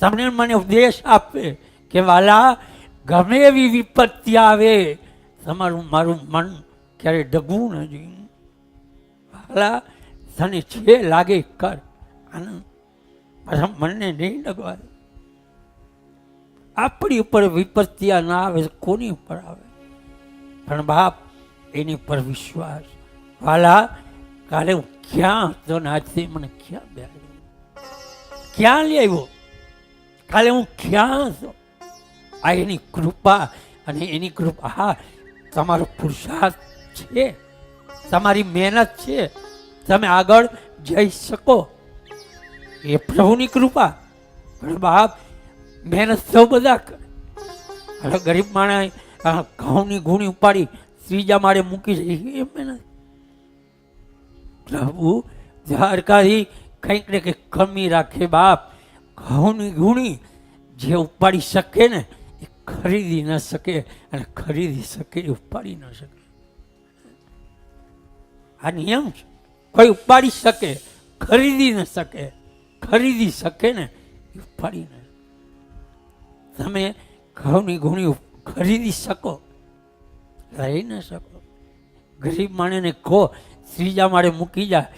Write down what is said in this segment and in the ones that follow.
તમને મને ઉપદેશ આપે કે, વાલા, ગમે એવી વિપત્તિ આવે, તમારું મારું મન ક્યારે ડગવું નથી. વાલા, તને જે લાગે કર, આનંદ, મારા મનને નહીં ડગવા આપણી ઉપર વિપત્તિ ના આવે કોની ઉપર આવે? પણ બાપ, એની પર વિશ્વાસ. વાલા, કાલે હું ક્યાં હતો ને આજથી મને ક્યાં બે ક્યાં લઈ આવ્યો? કાલે હું ક્યાં છું? આ એની કૃપા અને એની કૃપા હા, તમારો પુરુષાર્થ છે. તમારી મહેનત છે. તમે આગળ જઈ શકો. એ પ્રભુની કૃપા. પણ બાપ, મહેનત સૌ બધા હવે ગરીબ માણસ ઘઉંની ગુણી ઉપાડી ત્રીજા માળે મૂકી જઈ એ મહેનત? પ્રભુ, દ્વારકાથી કંઈક ને કંઈક કમી રાખે બાપ. ઘઉંની ગુણી જે ઉપાડી શકે ને, એ ખરીદી ન શકે અને ખરીદી શકે એ ઉપાડી ન શકે. આ નિયમ છે. કોઈ ઉપાડી શકે, ખરીદી ન શકે, ખરીદી શકે ને, એ ઉપાડી ન તમે ઘઉંની ગુણી ખરીદી શકો, લઈ ન શકો. ગરીબ માણસને કહો, ત્રીજા માળે મૂકી જાય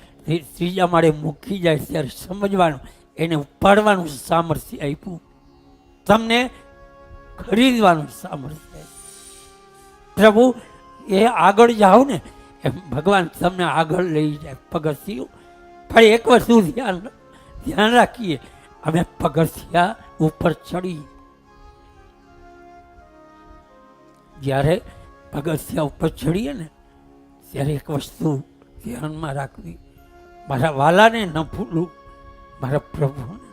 ત્રીજા માળે મૂકી જાય, ત્યારે સમજવાનું એને ઉપાડવાનું સામર્થ્ય આપ્યું. તમને ખરીદવાનું સામર્થ્ય પ્રભુ, એ આગળ જાઓ ને, એમ ભગવાન તમને આગળ લઈ જાય, પગથિયું. પણ એક વસ્તુ ધ્યાન ધ્યાન રાખીએ, અમે પગથિયા ઉપર ચડી જ્યારે પગથિયા ઉપર ચડીએ ને, ત્યારે એક વસ્તુ ધ્યાનમાં રાખવી. મારા વાલાને ન ભૂલું. મારા પ્રભુને